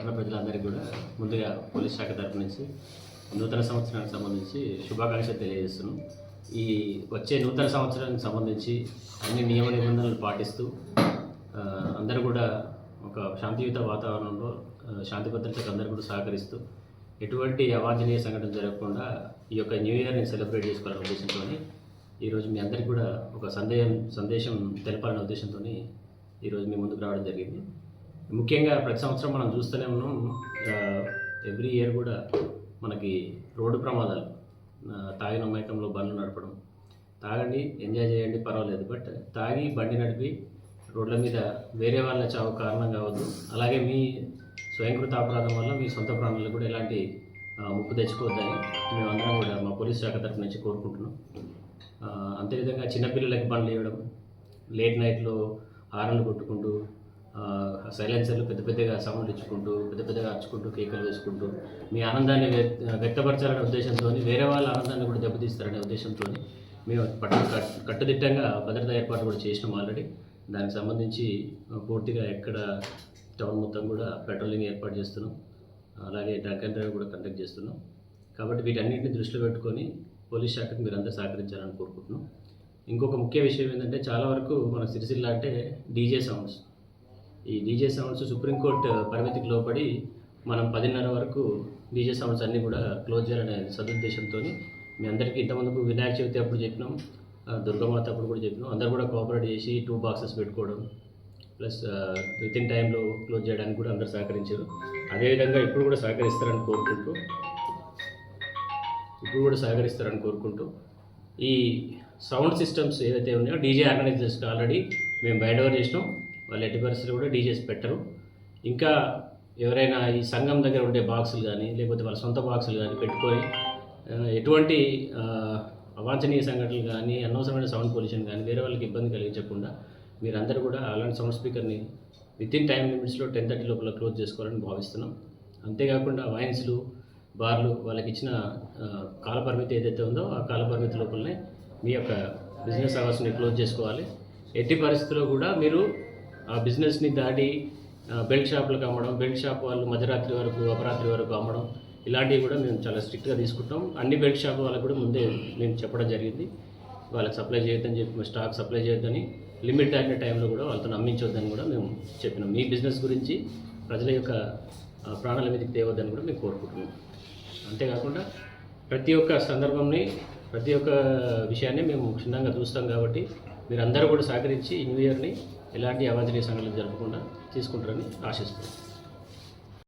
పట్టణ ప్రజలందరికీ కూడా ముందుగా పోలీస్ శాఖ తరపు నుంచి నూతన సంవత్సరానికి సంబంధించి శుభాకాంక్షలు తెలియజేస్తున్నాం. ఈ వచ్చే నూతన సంవత్సరానికి సంబంధించి అన్ని నియమ నిబంధనలు పాటిస్తూ అందరూ కూడా ఒక శాంతియుత వాతావరణంలో శాంతి భద్రతకు అందరూ కూడా సహకరిస్తూ ఎటువంటి అవాంఛనీయ సంఘటన జరగకుండా ఈ యొక్క న్యూ ఇయర్ని సెలబ్రేట్ చేసుకోవాలనే ఉద్దేశంతో ఈరోజు మీ అందరికీ కూడా ఒక సందేహం సందేశం తెలపాలనే ఉద్దేశంతో ఈరోజు మీ ముందుకు రావడం జరిగింది. ముఖ్యంగా ప్రతి సంవత్సరం మనం చూస్తూనే ఉన్నాం ఎవ్రీ ఇయర్ కూడా మనకి రోడ్డు ప్రమాదాలు తాగిన మైకంలో బండ్లు నడపడం. తాగండి ఎంజాయ్ చేయండి పర్వాలేదు. బట్ తాగి బండి నడిపి రోడ్ల మీద వేరే వాళ్ళ చావు కారణం కావద్దు. అలాగే మీ స్వయంకృత అపరాధం వల్ల మీ సొంత ప్రాణాలకు కూడా ఎలాంటి ముప్పు తెచ్చుకోవద్దని మేమందరం కూడా మా పోలీస్ శాఖ తరఫు నుంచి కోరుకుంటున్నాం. అంతేవిధంగా చిన్నపిల్లలకి బండ్లు ఇవ్వడం లేట్ నైట్లో హారన్లు కొట్టుకుంటూ సైలెన్సర్లు పెద్ద పెద్దగా సౌండ్ ఇచ్చుకుంటూ పెద్ద పెద్దగా అరుచుకుంటూ కేకలు వేసుకుంటూ మీ ఆనందాన్ని వ్యక్తపరచాలనే ఉద్దేశంతో వేరే వాళ్ళ ఆనందాన్ని కూడా దెబ్బతీస్తారనే ఉద్దేశంతో మేము పట్టు కట్టుదిట్టంగా భద్రతా ఏర్పాటు కూడా చేసినాం ఆల్రెడీ. దానికి సంబంధించి పూర్తిగా ఎక్కడ టౌన్ మొత్తం కూడా పెట్రోలింగ్ ఏర్పాటు చేస్తున్నాం. అలాగే డ్రంక్ అండ్ డ్రైవ్ కూడా కండక్ట్ చేస్తున్నాం. కాబట్టి వీటన్నింటిని దృష్టిలో పెట్టుకొని పోలీస్ శాఖకు మీరు అంతా సహకరించాలని కోరుకుంటున్నాం. ఇంకొక ముఖ్య విషయం ఏంటంటే చాలా వరకు మన సిరిసిల్ల అంటే డీజే సౌండ్స్. ఈ డీజే సౌండ్స్ సుప్రీంకోర్టు పరిమితికి లోపడి మనం పదిన్నర వరకు డీజే సౌండ్స్ అన్నీ కూడా క్లోజ్ చేయాలనే సదుద్దేశంతో మీ అందరికీ ఇంతమందుకు వినాయక చవితి అప్పుడు చెప్పినాం దుర్గమాత అప్పుడు కూడా చెప్పినాం. అందరు కూడా కోఆపరేట్ చేసి టూ బాక్సెస్ పెట్టుకోవడం ప్లస్ విత్ ఇన్ టైంలో క్లోజ్ చేయడానికి కూడా అందరు సహకరించారు. అదేవిధంగా ఇప్పుడు కూడా సహకరిస్తారని కోరుకుంటూ ఇప్పుడు కూడా సహకరిస్తారని కోరుకుంటూ ఈ సౌండ్ సిస్టమ్స్ ఏదైతే ఉన్నాయో డీజే ఆర్గనైజర్స్కి ఆల్రెడీ మేము బయట చేసినాం. వాళ్ళు ఎట్టి పరిస్థితులు కూడా డీజేస్ పెట్టరు. ఇంకా ఎవరైనా ఈ సంఘం దగ్గర ఉండే బాక్సులు కానీ లేకపోతే వాళ్ళ సొంత బాక్సులు కానీ పెట్టుకొని ఎటువంటి అవాంఛనీయ సంఘటనలు కానీ అనవసరమైన సౌండ్ పొల్యూషన్ కానీ వేరే వాళ్ళకి ఇబ్బంది కలిగించకుండా మీరందరూ కూడా అలాంటి సౌండ్ స్పీకర్ని విత్ ఇన్ టైం లిమిట్స్లో టెన్ థర్టీ లోపల క్లోజ్ చేసుకోవాలని భావిస్తున్నాం. అంతేకాకుండా వైన్స్లు బార్లు వాళ్ళకి ఇచ్చిన కాలపరిమితి కాల పరిమితి ఏదైతే ఉందో ఆ కాల పరిమితి లోపలనే మీ యొక్క బిజినెస్ అవర్స్ని క్లోజ్ చేసుకోవాలి. ఎట్టి పరిస్థితుల్లో కూడా మీరు ఆ బిజినెస్ని దాటి బెల్ట్ షాపులకు అమ్మడం బెల్ట్ షాప్ వాళ్ళు మధ్యరాత్రి వరకు అపరాత్రి వరకు అమ్మడం ఇలాంటివి కూడా మేము చాలా స్ట్రిక్ట్గా తీసుకుంటాం. అన్ని బెల్ట్ షాప్ వాళ్ళకు కూడా ముందే మేము చెప్పడం జరిగింది. వాళ్ళకి సప్లై చేయొద్దని చెప్పి స్టాక్ సప్లై చేయొద్దని లిమిట్ దాటిన టైంలో కూడా వాళ్ళతో అమ్మించొద్దని కూడా మేము చెప్పినాం. మీ బిజినెస్ గురించి ప్రజల యొక్క ప్రాణాల మీదకి తేవద్దని కూడా మేము కోరుకుంటున్నాం. అంతేకాకుండా ప్రతి ఒక్క సందర్భంని ప్రతి ఒక్క విషయాన్ని మేము క్షుణ్ణంగా చూస్తాం కాబట్టి మీరు అందరూ కూడా సహకరించి ఈ న్యూ ఇయర్ని ఎలాంటి అవాంఛనీయ సంఘటనలు జరగకుండా తీసుకుంటారని ఆశిస్తున్నాను